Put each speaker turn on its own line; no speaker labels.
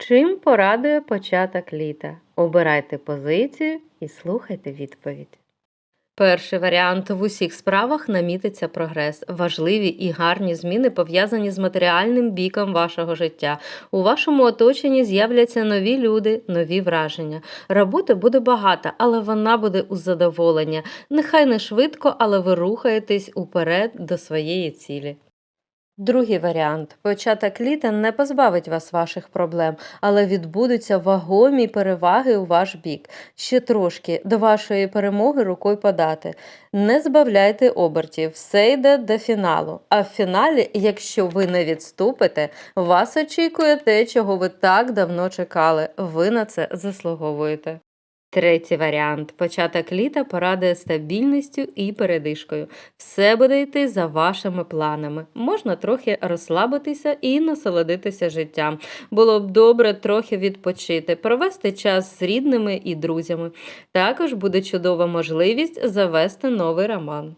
Чим порадує початок літа? Обирайте позицію і слухайте відповідь. Перший варіант в усіх справах намітиться прогрес. Важливі і гарні зміни пов'язані з матеріальним біком вашого життя. У вашому оточенні з'являться нові люди, нові враження. Роботи буде багато, але вона буде у задоволення. Нехай не швидко, але ви рухаєтесь уперед до своєї цілі. Другий варіант. Початок літа не позбавить вас ваших проблем, але відбудуться вагомі переваги у ваш бік. Ще трошки до вашої перемоги рукою подати. Не збавляйте обертів, все йде до фіналу. А в фіналі, якщо ви не відступите, вас очікує те, чого ви так давно чекали. Ви на це заслуговуєте. Третій варіант. Початок літа порадує стабільністю і передишкою. Все буде йти за вашими планами. Можна трохи розслабитися і насолодитися життям. Було б добре трохи відпочити, провести час з рідними і друзями. Також буде чудова можливість завести новий роман.